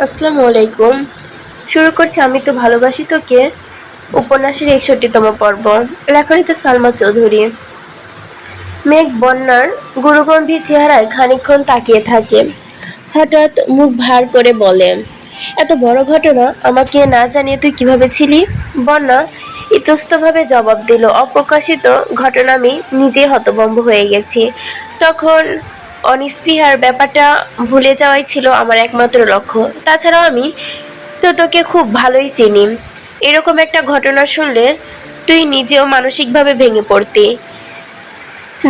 আসসালামু আলাইকুম শুরু করছি আমি তো ভালোবাসি তোকে। উপন্যাসের একষট্টিতম পর্ব। লেখনীতে সালমা চৌধুরী। মেঘ বন্যার গুরুগম্ভীর চেহারায় খানিকক্ষণ তাকিয়ে থাকে। হঠাৎ মুখ ভার করে বলে, এত বড় ঘটনা, আমাকে না জানিয়ে তুই কীভাবে ছিলি? বন্যা ইতস্তভাবে জবাব দিল, অপ্রকাশিত ঘটনা আমি নিজেই হতভম্ব হয়ে গেছি। তখন অনিস্পৃহার ব্যাপারটা ভুলে যাওয়াই ছিল আমার একমাত্র লক্ষ্য। তাছাড়াও আমি তো তোকে খুব ভালোই চিনি। এরকম একটা ঘটনা শুনলে তুই নিজেও মানসিকভাবে ভেঙে পড়তি।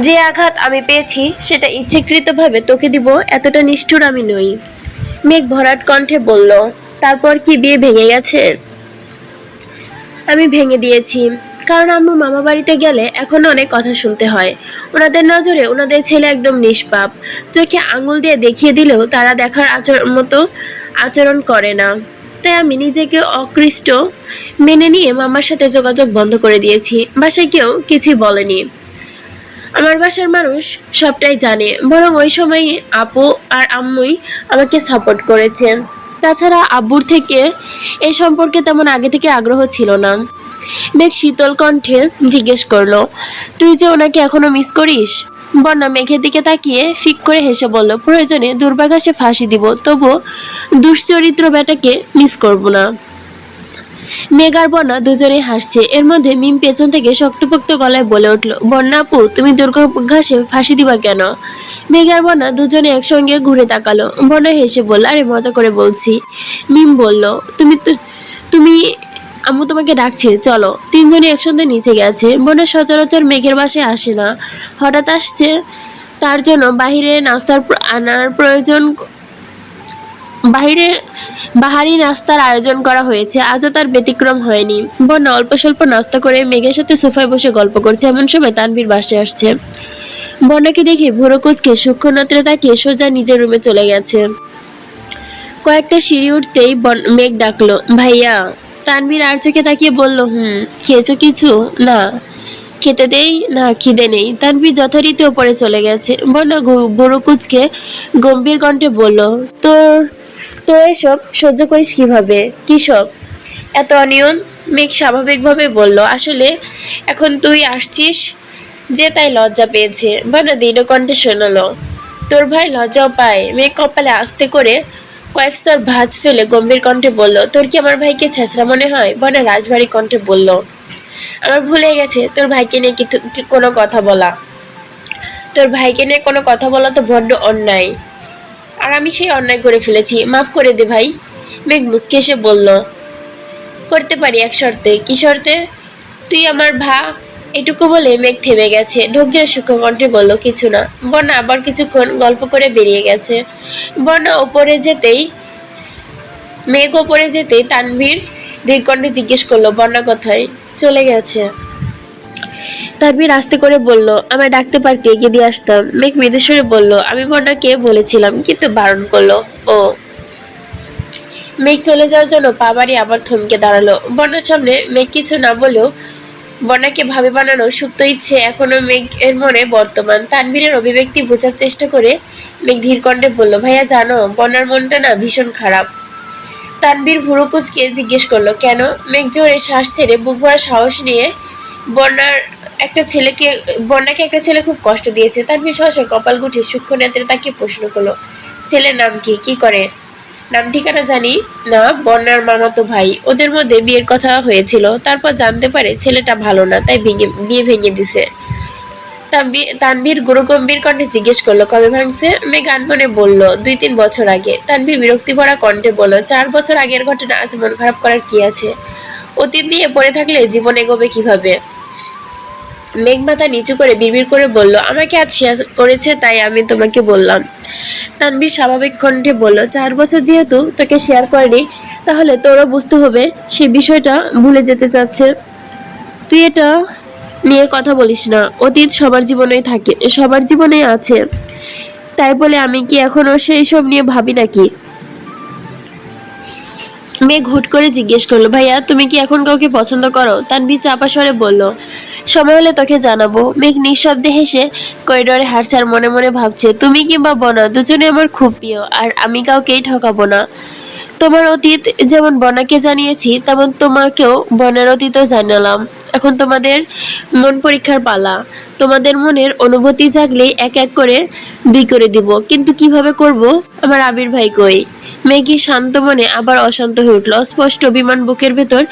যে আঘাত আমি পেয়েছি, সেটা ইচ্ছাকৃতভাবে তোকে দিব, এতটা নিষ্ঠুর আমি নই। মেঘ ভরাট কণ্ঠে বলল, তারপর কি বিয়ে ভেঙে গেছে? আমি ভেঙে দিয়েছি। কারণ আম্মু মামা বাড়িতে গেলে এখনও অনেক কথা শুনতে হয়। ওনাদের নজরে ওনাদের ছেলে একদম নিষ্পাপ। চোখে আঙুল দিয়ে দেখিয়ে দিলেও তারা দেখার আচরণ মতো আচরণ করে না। তাই আমি নিজেকে অকৃষ্ট মেনে নিয়ে মামার সাথে যোগাযোগ বন্ধ করে দিয়েছি। বাসায় কেউ কিছুই বলেনি। আমার বাসার মানুষ সবটাই জানে, বরং ওই সময় আপু আর আম্মুই আমাকে সাপোর্ট করেছে। তাছাড়া আব্বুর থেকে এই সম্পর্কে তেমন আগে থেকে আগ্রহ ছিল না। মেঘ শীতল কণ্ঠে জিজ্ঞেস করল, তুই যে ওনাকে এখনও মিস করিস? বন্যা মেঘের দিকে তাকিয়ে ফিক করে হেসে বলল, প্রয়োজনে দুর্বাঘাসে ফাঁসি দিব, তবু দুশ্চরিত্র বেটাকে মিস করব না। মেঘ আর বন্যা দুজনেই হাসছে। এর মধ্যে মিম পেছন থেকে শক্তপোক্ত গলায় বলে উঠল, বন্যা আপু, তুমি দুর্গা ঘাসে ফাঁসি দিবা কেন? মেঘ আর বন্যা দুজনে একসঙ্গে ঘুরে তাকালো। বন্যা হেসে বলল, আরে মজা করে বলছি। মিম বলল, তুমি তুমি আম্মু তোমাকে ডাকছে, চলো। তিনজনই একসঙ্গে নিচে গেছে। বন্যা সচরাচর মেঘের বাসে আসে না। হঠাৎ আসছে, তার জন্য বাহিরে নাস্তার আনার প্রয়োজন বাহিরে, বাহারি নাস্তার আয়োজন করা হয়েছে। আজও তার ব্যতিক্রম হয়নি। বন্যা অল্প স্বল্প নাস্তা করে মেঘের সাথে সোফায় বসে গল্প করছে। এমন সময় তানভীর বাসে আসছে। বন্যাকে দেখে ভোরো কুচকে সূক্ষ্ম নত্রে তাকিয়ে সোজা নিজের রুমে চলে গেছে। কয়েকটা সিঁড়ি উঠতেই বন- মেঘ ডাকলো, ভাইয়া তানভীর আর চোখে তাকিয়ে বলল, হুম, খেয়েছো কিছু? না। খেতে দেই? না, খিদে নেই। তানভীর যথারীতি ওপরে চলে গেছে। বন্যা গরু কুচকে গম্ভীর কণ্ঠে বলল, তোর তো এসব সহ্য করিস কীভাবে? কি সব? এত অনিয়ম? মেঘ স্বাভাবিকভাবে বলল, আসলে এখন তুই আসছিস যে তাই লজ্জা পেয়েছে। বানা দৃঢ় কণ্ঠে শোনালো, তোর ভাই লজ্জাও পায়। মেঘ কপালে আস্তে করে কয়েক স্তর ভাঁজ ফেলে গম্ভীর কণ্ঠে বলল, তোর কি আমার ভাইকে ছেঁচড়া মনে হয়? বনে রাজবাড়ি কণ্ঠে বলল, আমার ভুলে গেছে, তোর ভাইকে নিয়ে কোনো কথা বলা? তোর ভাইকে নিয়ে কোনো কথা বলা তো বড্ড অন্যায়। আর আমি সেই অন্যায় করে ফেলেছি। মাফ করে দে ভাই। মেঘ মুসকে এসে বলল, করতে পারি এক শর্তে। কি শর্তে? তুই আমার ভা এটুকু বলে মেঘ থেমে গেছে। ঢোকিয়ে সূক্ষ্ম কণ্ঠে বলল, কিছু না। বন্যা আবার কিছুক্ষণ গল্প করে বেরিয়ে গেছে। বন্যা ওপরে যেতেই, মেঘ ওপরে যেতেই তানভীর দীর্ঘণ্ঠে জিজ্ঞেস করল, বন্যা কোথায়? চলে গেছে। তানভীর আস্তে করে বলল, আমায় ডাকতে পারতে এগিয়ে দিয়ে আসতাম। মেঘ মৃদুস্বরে বলল, আমি বন্যাকে বলেছিলাম, কিন্তু বারণ করল। ও। মেঘ চলে যাওয়ার জন্য পা বাড়ি আবার থমকে দাঁড়াল। বন্যার সামনে মেঘ কিছু না বলেও বন্যাকে ভাবে বানানো সুপ্ত ইচ্ছে এখনও মেঘ এর মনে বর্তমান। তানবীরের অভিব্যক্তি বোঝার চেষ্টা করে মেঘ ধীর কণ্ঠে বলল, ভাইয়া, জানো, বন্যার মনটা না ভীষণ খারাপ। তানবীর ভুরু কুচকে জিজ্ঞেস করল, কেন? মেঘ জোরে শ্বাস ছেড়ে বুক ভরা সাহস নিয়ে বন্যার একটা ছেলেকে, বন্যাকে একটা ছেলে খুব কষ্ট দিয়েছে। তানভীর সহসা কপাল গুটিয়ে সূক্ষ্ম নেত্রে তাকে প্রশ্ন করল, ছেলের নাম কি? কি করে? নাম ঠিকানা জানি না, বন্যার মামাতো ভাই। ওদের মধ্যে বিয়ের কথা হয়েছিল। তারপর জানতে পারে ছেলেটা ভালো না, তাই ভেঙে, বিয়ে ভেঙে দিছে। তানভীর গুরুগম্ভীর কণ্ঠে জিজ্ঞেস করল, কবে ভাঙছে? মেঘ মনে বলল, দুই তিন বছর আগে। তানভীর বিরক্তি ভরা কণ্ঠে বলল, চার বছর আগের ঘটনা, আজ মন খারাপ করার কি আছে? অতীত নিয়ে পড়ে থাকলে জীবন এগোবে কীভাবে? মেঘ মাথা নিচু করে বিড়বিড় করে বলল, আমাকে আজ শেয়ার করেছে তাই আমি তোমাকে বললাম। তানভীর স্বাভাবিক কণ্ঠে বলল, চার বছর যেহেতু তোকে শেয়ার করেনি, তাহলে তোরও বুঝতে হবে সে বিষয়টা ভুলে যেতে চাচ্ছে। তুই এটা নিয়ে কথা বলিস না, অতীত সবার জীবনেই থাকে, সবার জীবনেই আছে। তাই বলে আমি কি এখনও সেই সব নিয়ে ভাবি নাকি? মেয়ে ঘুট করে জিজ্ঞেস করল, ভাইয়া, তুমি কি এখন কাউকে পছন্দ করো? তানবি চাপা স্বরে বলল সময় হলে তোকে জানাব। মেঘ নিঃশব্দে হেসে করিডোরে হাঁটছে আর মনে মনে ভাবছে, তুমি কিংবা বনা দুজনে আমার খুব প্রিয়, আর আমি কাউকেই ঠকাবো না। তোমার অতীত যেমন বনাকে জানিয়েছি, তেমন তোমাকেও বনের অতীতও জানালাম। এখন তোমাদের মন পরীক্ষার পালা। তোমাদের মনের অনুভূতি জাগলেই এক এক করে দুই করে দিব। কিন্তু কীভাবে করব? আমার আবির ভাই কই? মেঘি শান্ত মনে আবার অশান্ত হয়ে উঠল। স্পষ্ট বিমান বুকের ভেতর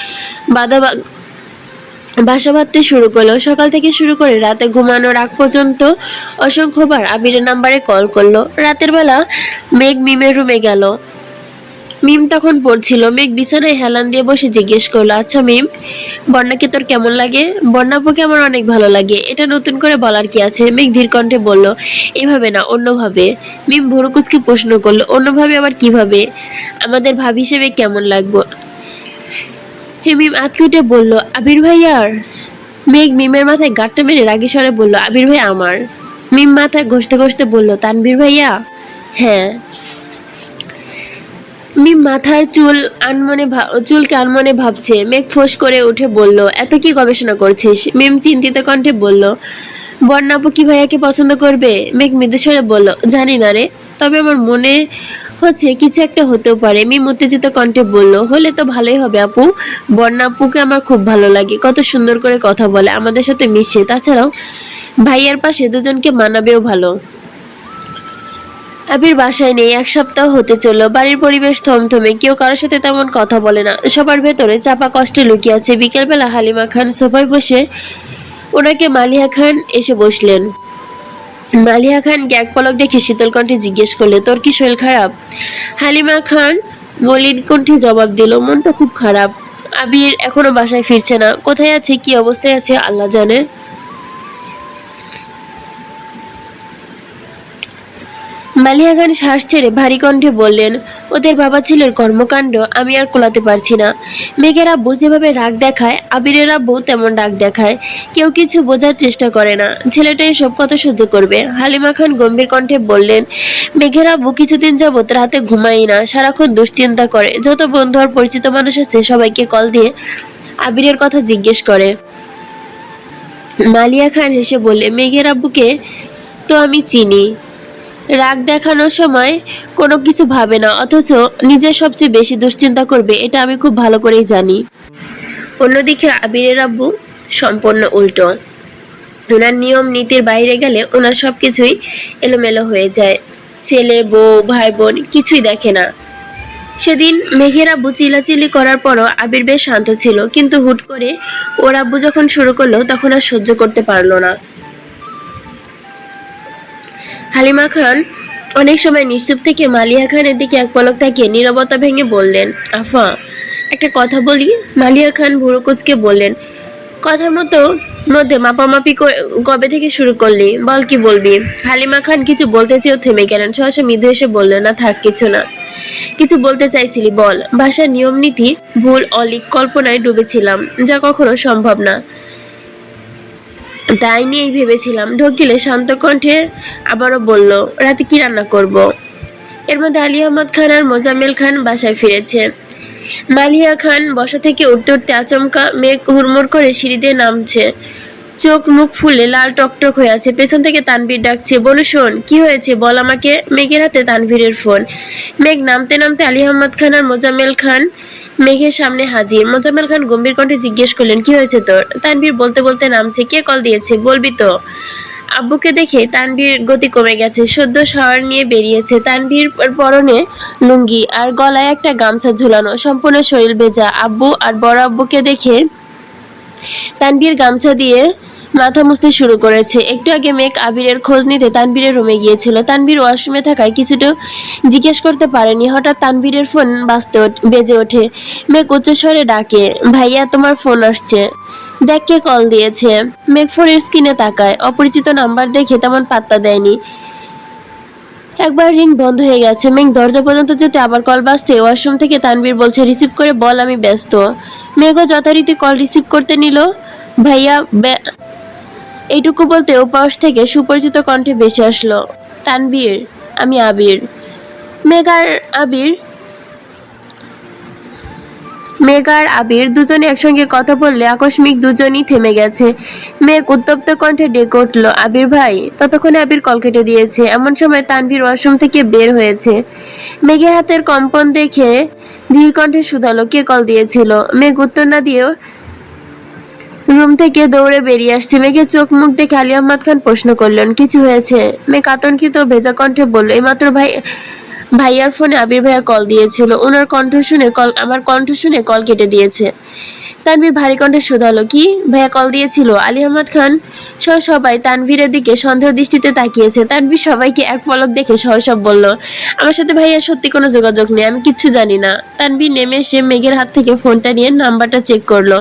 বাধা বাসা বাঁধতে শুরু করল। সকাল থেকে শুরু করে রাতে ঘুমানোর আগ পর্যন্ত অসংখ্যবার আবিরের নাম্বারে কল করল। রাতের বেলা মেঘ মিমের রুমে গেল। মিম তখন পড়ছিল। মেঘ বিছানায় হেলান দিয়ে বসে জিজ্ঞেস করল আচ্ছা মিম, বন্যাকে তোর কেমন লাগে? বন্যাপুকে আমার অনেক ভালো লাগে? এটা নতুন করে বলার কি আছে? মেঘ ধীর কণ্ঠে বলল, এভাবে না, অন্যভাবে। মিম ভুরুকুচকে প্রশ্ন করল, অন্যভাবে আবার কীভাবে? আমাদের ভাব হিসেবে কেমন লাগবো? হে মিম আতকে উঠে বলল, আবির ভাইয়ার? মেঘ মিমের মাথায় গাঁটটা মেরে রাগি স্বরে বলল, আবির ভাই আমার। মিম মাথায় ঘষতে ঘষতে বলল তানবীর ভাইয়া? হ্যাঁ। মিম মাথার চুল আনমনে চুলকে আনমনে ভাবছে, মেঘ ফোঁস করে উঠে বলল, এত কি গবেষণা করছিস? মিম চিন্তিত কণ্ঠে বলল বন্যাপু কি ভাইয়াকে পছন্দ করবে? মেঘ মৃদুস্বরে বলল, জানি না রে, তবে আমার মনে হচ্ছে, কিছু একটা হতেও পারে। মিম উত্তেজিত কণ্ঠে বলল, হলে তো ভালোই হবে আপু। বন্যা আপুকে আমার খুব ভালো লাগে। কত সুন্দর করে কথা বলে, আমাদের সাথে মিশে। তাছাড়াও, ভাইয়ার পাশে দুজনকে মানাবেও ভালো। আবির বাসায় নেই, এক সপ্তাহ হতে চলল। বাড়ির পরিবেশ থমথমে, কেউ কারোর সাথে তেমন কথা বলে না। সবার ভেতরে চাপা কষ্টে লুকিয়ে আছে। বিকেলবেলা হালিমা খান সোফায় বসে ওনাকে মালিয়া খান এসে বসলেন। মালিয়া খান গ্যাগ পলক দেখে শীতল কণ্ঠে জিজ্ঞেস করলে, তোর কি শরীর খারাপ? হালিমা খান মলিন কণ্ঠে জবাব দিল, মনটা খুব খারাপ। আবির এখনও বাসায় ফিরছে না। কোথায় আছে? কি অবস্থায় আছে? আল্লাহ জানে। মালিয়া খান শ্বাস ছেড়ে ভারী কণ্ঠে বললেন, ওদের বাবা ছেলের কর্মকাণ্ড আমি আর কোলাতে পারছি না। মেঘের আব্বু যেভাবে রাগ দেখায়, আবিরের আব্বু তেমন রাগ দেখায়। কেউ কিছু বোঝার চেষ্টা করে না। ছেলেটা এসব কথা সহ্য করবে। হালিমা খান গম্ভীর কণ্ঠে বললেন, মেঘের আব্বু কিছুদিন যাবৎ রাতে ঘুমাই না, সারাক্ষণ দুশ্চিন্তা করে। যত বন্ধু আর পরিচিত মানুষ আছে, সবাইকে কল দিয়ে আবিরের কথা জিজ্ঞেস করে। মালিয়া খান হেসে বললে, মেঘের আব্বুকে তো আমি চিনি। রাগ দেখানোর সময় কোনো কিছু ভাবে না, অথচ নিজের সবচেয়ে বেশি দুশ্চিন্তা করবে, এটা আমি খুব ভালো করেই জানি। অন্যদিকে আবিরের আব্বু সম্পূর্ণ উল্টো। ওনার নিয়ম নীতির বাইরে গেলে ওনার সব কিছুই এলোমেলো হয়ে যায়। ছেলে, বউ ভাই বোন কিছুই দেখে না। সেদিন মেঘের আব্বু চিলাচিলি করার পরও আবির বেশ শান্ত ছিল, কিন্তু হুট করে ওর আব্বু যখন শুরু করল, তখন আর সহ্য করতে পারল না। হালিমা খান অনেক সময় নিশ্চুপ থেকে মালিয়া খানের দিকে এক পলক তাকিয়ে নীরবতা ভেঙে বললেন, আফা, একটা কথা বলি। মালিয়া খান ভুরুকুচকে বললেন, কথার মতো মধ্যে মাপামাপি কবে থেকে শুরু করলি? বল কি বলবি? হালিমা খান কিছু বলতে চেয়েও থেমে গেলেন। সহসা মৃদু এসে বললেন, না থাক, কিছু না। কিছু বলতে চাইছিলি, বল। ভাষার নিয়ম নীতি ভুল অলিক কল্পনায় ডুবেছিলাম, যা কখনো সম্ভব না। তাই নিয়েই ভেবেছিলাম। ঢোকিলে শান্ত কণ্ঠে আবারও বলল, রাতে কি রান্না করব। এর মধ্যে আলী আহমদ খান আর মোজাম্মেল খান বাসায় ফিরেছে। মালিয়া খান বসা থেকে উঠতে উঠতে আচমকা মেঘ হুড়মুড় করে সিঁড়ি দিয়ে নামছে। চোখ মুখ ফুলে লাল টকটক হয়ে আছে। পেছন থেকে তানভীর ডাকছে, বনু, শোন, কি হয়েছে? বল আমাকে। মেঘের হাতে তানভীরের ফোন। মেঘ নামতে নামতে আলী আহমদ খান আর মোজাম্মেল খান মেঘের সামনে হাজির। মোজাম্মেল খান গম্ভীর কণ্ঠে জিজ্ঞেস করলেন, কি হয়েছে তোর? তানভীর বলতে বলতে নামছে, কে কল দিয়েছে? বলবি তো। আব্বুকে দেখে তানভীর গতি কমে গেছে, সদ্য শাওয়ার নিয়ে বেরিয়েছে। তানভীর পরনে লুঙ্গি আর গলায় একটা গামছা ঝুলানো, সম্পূর্ণ শরীর ভেজা। আব্বু আর বড় আব্বুকে দেখে তানভীর গামছা দিয়ে মাথা মুছতে শুরু করেছে। একটু আগে মেঘ আবিরের খোঁজ নিতে তানবীরের রুমে গিয়েছিল। তানবীর ওয়াশরুমে থাকায় কিছুটা জিজ্ঞেস করতে পারেনি। হঠাৎ তানবীরের ফোন বাঁচতে বেজে ওঠে। মেঘ উচ্চস্বরে ডাকে, ভাইয়া, তোমার ফোন আসছে। দেখ কে কল দিয়েছে। মেঘ ফোনের স্ক্রিনে তাকায়। অপরিচিত নাম্বার দেখে তেমন পাত্তা দেয়নি। একবার রিং বন্ধ হয়ে গেছে। মেঘ দরজা পর্যন্ত যেতে আবার কল বাজতে ওয়াশরুম থেকে তানবীর বলছে রিসিভ করে বল, আমি ব্যস্ত। মেঘও যথারীতি কল রিসিভ করতে নিল। ভাইয়া এইটুকু বলতে ওপাশ থেকে সুপরিচিত কণ্ঠে ভেসে আসলো, তানবীর, আমি আবির। মেঘার আবির মেঘার আবির দুজনে একসঙ্গে কথা বললে আকস্মিক দুজনই থেমে গেছে। মেঘ উত্তপ্ত কণ্ঠে ডেকে উঠল, আবির ভাই, ততক্ষণে আবির কল কেটে দিয়েছে। এমন সময় তানভীর ওয়াশরুম থেকে বের হয়েছে। মেঘের হাতের কম্পন দেখে ধীর কণ্ঠে শুধালো, কে কল দিয়েছিল? মেঘ উত্তর না দিয়েও রুম থেকে দৌড়ে বেরিয়ে আসছি। মেঘের চোখ মুখ দেখে আলী আহমদ খান প্রশ্ন করলেন কিছু হয়েছে? মেঘ আতঙ্কিত ভেজা কণ্ঠে বলল এইমাত্র ভাই, ভাইয়ার ফোনে আবির ভাইয়া কল দিয়েছিল। ওনার কণ্ঠ শুনে কল, আমার কণ্ঠ শুনে কল কেটে দিয়েছে। তানভীর ভারী কণ্ঠে শুধালো, কি? ভাইয়া কল দিয়েছিল? আলী আহমদ খান সহ সবাই তানভীরের দিকে সন্দেহ দৃষ্টিতে তাকিয়েছে। তানভীর সবাইকে এক পলক দেখে সহসব বলল, আমার সাথে ভাইয়া সত্যি কোনো যোগাযোগ নেই, আমি কিচ্ছু জানি না। তানভীর নেমে এসে মেঘের হাত থেকে ফোনটা নিয়ে নাম্বারটা চেক করল।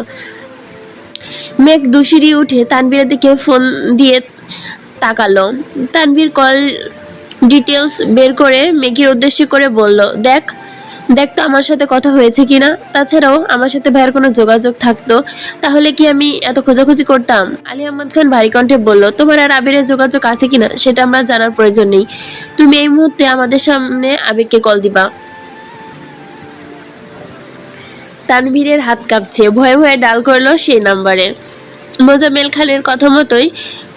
মেঘ দুশিরি উঠে তানভীরের দিকে ফোন দিয়ে তাকালো। তানভীর কল ডিটেলস বের করে মেঘের উদ্দেশ্য করে বলল, দেখ দেখ তো আমার সাথে কথা হয়েছে কিনা। তাছাড়াও আমার সাথে ভাইয়ের কোনো যোগাযোগ থাকতো। তাহলে কি আমি এত খোঁজাখুঁজি করতাম? আলী আহমদ খান ভারী কণ্ঠে বলল, তোমার আর আবিরের যোগাযোগ আছে কিনা? সেটা আমার জানার প্রয়োজন নেই। তুমি এই মুহূর্তে আমাদের সামনে আবিরকে কল দিবা। তানভীরের হাত কাঁপছে। ভয়ে ভয়ে ডাল করল সেই নাম্বারে। মোজামেল খানের কথা মতোই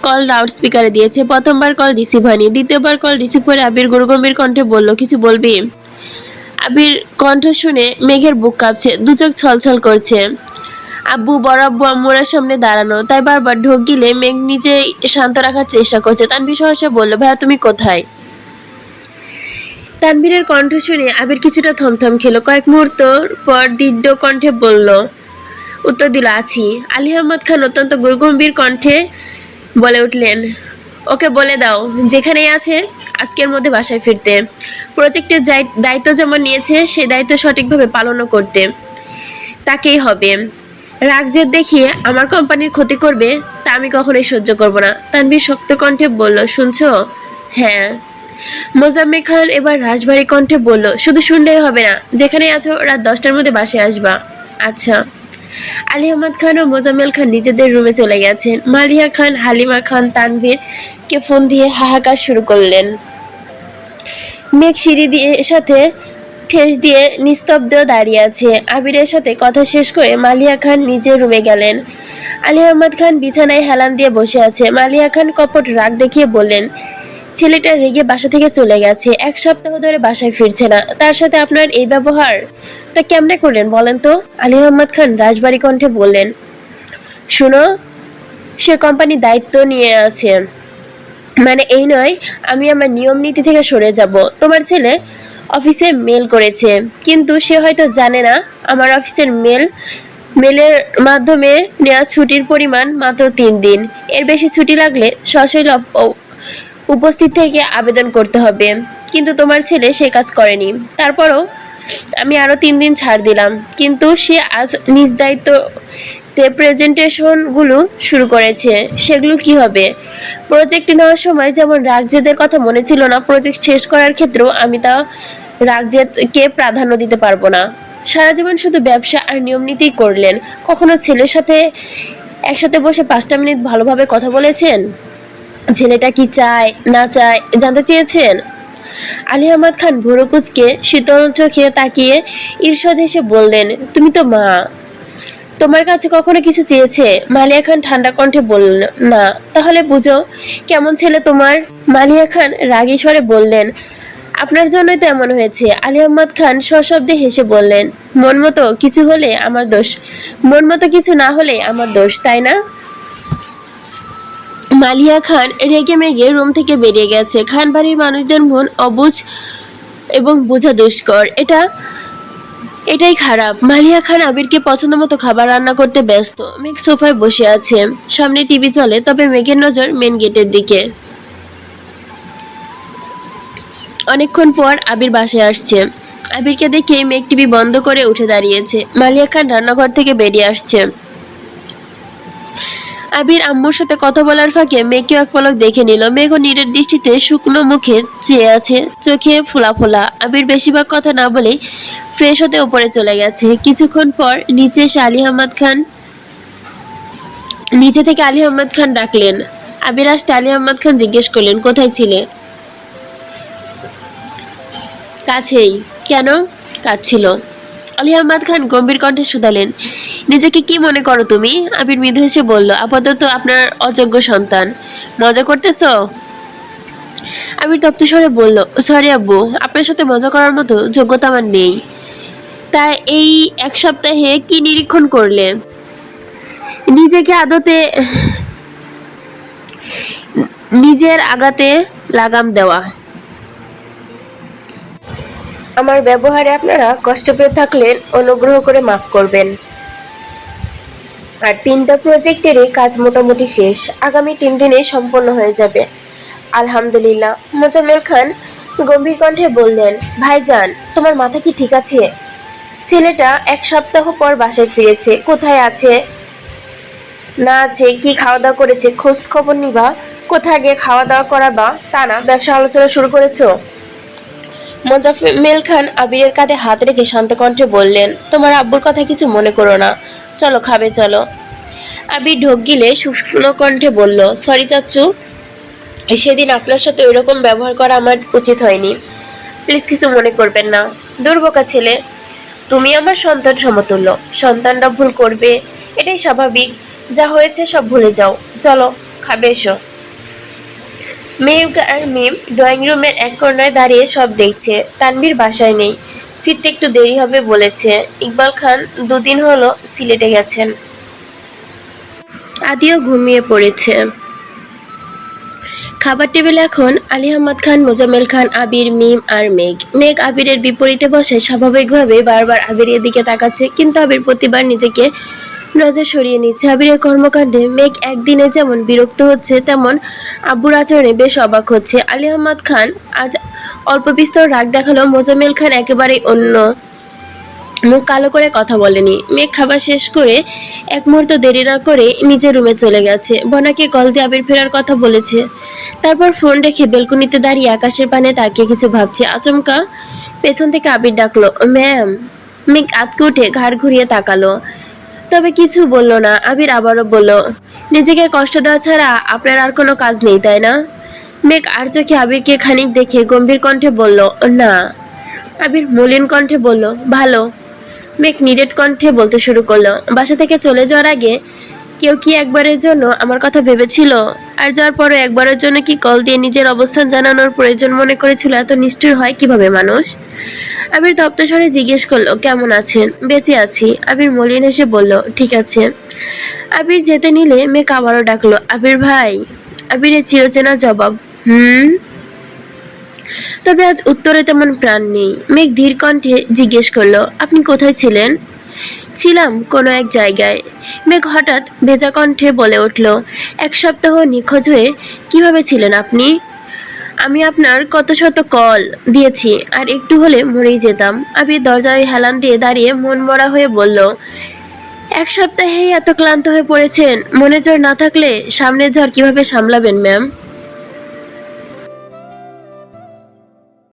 কল লাউড স্পিকারে দিয়েছে। প্রথমবার কল রিসিভ হয়নি। দ্বিতীয়বার কল রিসিভ করে আবির গুরুগম্ভীর কণ্ঠে বলল, কিছু বলবি? আবির কণ্ঠ শুনে মেঘের বুক কাঁপছে। দু চোখ ছলছল করছে। আব্বু, বড় আব্বু আম্মুরার সামনে দাঁড়ানো। তাই বারবার ঢোক গিলে মেঘ নিজে শান্ত রাখার চেষ্টা করছে। তানভীর সহসা বলল, ভাইয়া, তুমি কোথায়? তানভীরের কণ্ঠ শুনে আবির কিছুটা থমথম খেলো। কয়েক মুহূর্ত পর দৃঢ় কণ্ঠে বলল, উত্তর দিল, আছি। আলী আহমদ খান অত্যন্ত গুরুগম্ভীর কণ্ঠে বলে উঠলেন, ওকে বলে দাও, যেখানেই আছে, আজকের মধ্যে বাসায় ফিরতে। প্রজেক্টের দায়িত্ব যেমন নিয়েছে সে দায়িত্ব সঠিকভাবে পালনও করতে। তাকেই হবে। রাগ জেদ দেখিয়ে আমার কোম্পানির ক্ষতি করবে, তা আমি কখনোই সহ্য করব না। তানভীর শক্ত কণ্ঠে বলল, শুনছো? হ্যাঁ। মোজাম্মে খান এবার রাজবাড়ি কণ্ঠে বলল, শুধু শুনলেই হবে না যেখানে আছো রাত দশটার মধ্যে বাসায় আসবা। আচ্ছা। আলী আহমদ খান ও মোজাম্মেল খান নিজেদের রুমে চলে গেছেন। মালিয়া খান, হালিমা খান, তানভীর কে ফোন দিয়ে হাহাকার শুরু করলেন। মেঘ সিঁড়ি দিয়ে সাথে ঠেস দিয়ে নিস্তব্ধ দাঁড়িয়ে আছে। আবিরের সাথে কথা শেষ করে মালিয়া খান নিজের রুমে গেলেন। আলী আহমদ খান বিছানায় হেলান দিয়ে বসে আছে। মালিয়া খান কপট রাগ দেখিয়ে বললেন ছেলেটা রেগে বাসা থেকে চলে গেছে। এক সপ্তাহ ধরে বাসায় ফিরছে না। তার সাথে আপনার এই ব্যবহার? তা কেমনে করলেন বলেন তো? আলী আহমদ খান রাজবাড়ি কণ্ঠে বললেন, শুনো, সে কোম্পানি দায়িত্ব নিয়ে আছে। মানে এই নয়, আমি আমার নিয়ম নীতি থেকে সরে যাব। তোমার ছেলে অফিসে মেল করেছে। কিন্তু সে হয়তো জানে না, আমার অফিসের মেল, মেলের মাধ্যমে নেওয়া ছুটির পরিমাণ মাত্র তিন দিন। এর বেশি ছুটি লাগলে সশৈল উপস্থিত থেকে আবেদন করতে হবে। কিন্তু তোমার ছেলে সে কাজ করেনি। তারপরও আমি আরও তিন দিন ছাড় দিলাম। কিন্তু সে আজ নিজ দায়িত্বতে প্রেজেন্টেশনগুলো শুরু করেছে। সেগুলো কি হবে? প্রজেক্ট নেওয়ার সময় যেমন রাগজেদের কথা মনে ছিল না প্রজেক্ট শেষ করার ক্ষেত্রেও আমি তা রাগজেদকে প্রাধান্য দিতে পারব না। সারা জীবন শুধু ব্যবসা আর নিয়ম নীতিই করলেন। কখনো ছেলের সাথে একসাথে বসে পাঁচটা মিনিট ভালোভাবে কথা বলেছেন? ছেলেটা কি চায়, না চায়, জানতে চেয়েছেন? আলী আহমদ খান ভুরুকুচকে শীতল চোখে তাকিয়ে ঈর্ষদ হেসে বললেন, তুমি তো মা। তোমার কাছে কখনো কিছু চেয়েছে? মালিয়া খান ঠান্ডা কণ্ঠে বলল না। তাহলে বুঝো, কেমন ছেলে তোমার? মালিয়া খান রাগী স্বরে বললেন, আপনার জন্যই তো এমন হয়েছে। আলী আহমদ খান সশব্দে হেসে বললেন, মন মতো কিছু হলে আমার দোষ। মন মতো কিছু না হলে আমার দোষ, তাই না? মালিয়া খান রেগে মেগে রুম থেকে বেরিয়ে গেছে। খান বাড়ির মানুষদের মন অবুঝ এবং বোঝা দুষ্কর। এটা, এটাই খারাপ। মালিয়া খান আবিরকে পছন্দ মতো খাবার রান্না করতে ব্যস্ত। মেঘ সোফায় বসে আছে। সামনে টিভি চলে, তবে মেঘের নজর মেন গেটের দিকে। অনেকক্ষণ পর আবির বাসায় আসছে। আবিরকে দেখে মেঘ টিভি বন্ধ করে উঠে দাঁড়িয়েছে। মালিয়া খান রান্নাঘর থেকে বেরিয়ে আসছে। আবির আম্মুর সাথে কথা বলার ফাঁকে মেঘকে এক পলক দেখে নিল। মেঘ নীরের দৃষ্টিতে শুকনো মুখে চেয়ে আছে, চোখে ফোলা ফোলা। আবির বেশিরভাগ কথা না বলেই ফ্রেশ হতে উপরে চলে গেছে। কিছুক্ষণ পর নিচে আলী আহমদ খান, নিচে থেকে আলী আহমদ খান ডাকলেন। আবির আসতে আলী আহমদ খান জিজ্ঞেস করলেন, কোথায় ছিলে? কাছেই। কেন? কাজ ছিল। আলী আহমদ খান গম্ভীর কণ্ঠে শুধালেন, নিজেকে কি মনে করো তুমি? আবির মৃদু হেসে বলল, আপাতত আপনার অযোগ্য সন্তান। মজা করতেছো? আবির তপ্ত স্বরে বলল, সরি আব্বু, আপনার সাথে মজা করার মতো যোগ্যতা আমার নেই। তা এই এক সপ্তাহে কি নিরীক্ষণ করলে? নিজেকে আদতে, নিজের আগাতে লাগাম দেওয়া। আমার ব্যবহারে আপনারা কষ্ট পেয়ে থাকলে অনুগ্রহ করে মাফ করবেন। আর তিনটা প্রজেক্টেরই কাজ মোটামুটি শেষ। আগামী তিন দিনে সম্পন্ন হয়ে যাবে। আলহামদুলিল্লাহ, মোজাম্মেল খান গম্ভীর কণ্ঠে বললেন, ভাইজান, তোমার মাথা কি ঠিক আছে? ছেলেটা এক সপ্তাহ পর বাসায় ফিরেছে। কোথায় আছে? না আছে, কি খাওয়া দাওয়া করেছে? খোঁজ খবর নিবা। কোথায় গিয়ে খাওয়া দাওয়া করাবা? তা না, ব্যবসা আলোচনা শুরু করেছ? মোজাফমেল খান আবিরের কাঁধে হাত রেখে শান্ত কণ্ঠে বললেন, তোমার আব্বুর কথা কিছু মনে করো না। চলো, খাবে, চলো। আবির ঢোক গিলে শুষ্ণ কণ্ঠে বলল, সরি চাচ্চু সেদিন আপনার সাথে ওইরকম ব্যবহার করা আমার উচিত হয়নি। প্লিজ কিছু মনে করবেন না। দুর্বোকা ছেলে, তুমি আমার সন্তান সমতুল্য। সন্তানরা ভুল করবে, এটাই স্বাভাবিক। যা হয়েছে সব ভুলে যাও। চলো, খাবে, এসো। মেম আর মিম ড্রয়িং রুমের এক কর্নায় দাঁড়িয়ে সব দেখছে। তানভীর বাসায় নেই। ফিরতে একটু দেরি হবে বলেছে। ইকবাল খান দুদিন হলো সিলেটে গেছেন। আদিও ঘুমিয়ে পড়েছে। খাবার টেবিলে এখন আলী আহমদ খান, মোজাম্মেল খান, আবির, মিম আর মেঘ। মেঘ আবিরের বিপরীতে বসে স্বাভাবিকভাবে বারবার আবিরের দিকে তাকাচ্ছে, কিন্তু আবির প্রতিবার নিজেকে নজর সরিয়ে নিচ্ছে। আবিরের কর্মকাণ্ডে মেঘ একদিনে যেমন বিরক্ত হচ্ছে, তেমন আব্বুর আচরণে বেশ অবাক হচ্ছে। আলী আহমদ খান আজ অল্প বিস্তর রাগ দেখাল, মোজাম্মেল খান একেবারেই অন্য মুখ কালো করে কথা বলেনি। মেঘ খাবার শেষ করে এক মুহূর্ত দেরি না করে নিজের রুমে চলে গেছে। বনাকে কল দিয়ে আবির ফেরার কথা বলেছে। তারপর ফোন রেখে বেলকুনিতে দাঁড়িয়ে আকাশের পানে তাকিয়ে কিছু ভাবছে। আচমকা পেছন থেকে আবির ডাকলো, ম্যাম। মেঘ আতকে উঠে ঘাড় ঘুরিয়ে তাকালো। তবে কিছু বলল না, আবির আবারও বলল, নিজেকে কষ্ট দেওয়া ছাড়া আপনার আর কোনো কাজ নেই, তাই না? মেঘ আর চোখে আবিরকে খানিক দেখে গম্ভীর কণ্ঠে বলল, না। আবির মলিন কণ্ঠে বলল, ভালো। মেঘ নিরেট কণ্ঠে বলতে শুরু করল, বাসা থেকে চলে যাওয়ার আগে কেউ কি একবারের জন্য আমার কথা ভেবেছিল? আর যাওয়ার পরে একবারের জন্য কি কল দিয়ে নিজের অবস্থান জানানোর প্রয়োজন মনে করেছিল এত নিষ্ঠুর হয় কীভাবে মানুষ? আবির তপ্তস্বরে জিজ্ঞেস করল, কেমন আছেন? বেঁচে আছি। আবির মলিন এসে বলল, ঠিক আছে। আবির যেতে নিলে মেঘ আবারও ডাকলো, আবির ভাই। আবিরের চিরচেনা জবাব, হুম? তবে আজ উত্তরে তেমন প্রাণ নেই। মেঘ ধীর কণ্ঠে জিজ্ঞেস করল, আপনি কোথায় ছিলেন? ছিলাম কোনো এক জায়গায়। মেঘ হঠাৎ ভেজা কণ্ঠে বলে উঠল, এক সপ্তাহ নিখোঁজ হয়ে কীভাবে ছিলেন আপনি? আমি আপনার কত শত কল দিয়েছি, আর একটু হলে মরেই যেতাম। আবির দরজায় হেলান দিয়ে দাঁড়িয়ে মন মরা হয়ে বলল, এক সপ্তাহেই এত ক্লান্ত হয়ে পড়েছেন মনে জ্বর না থাকলে সামনের ঝড় কীভাবে সামলাবেন, ম্যাম?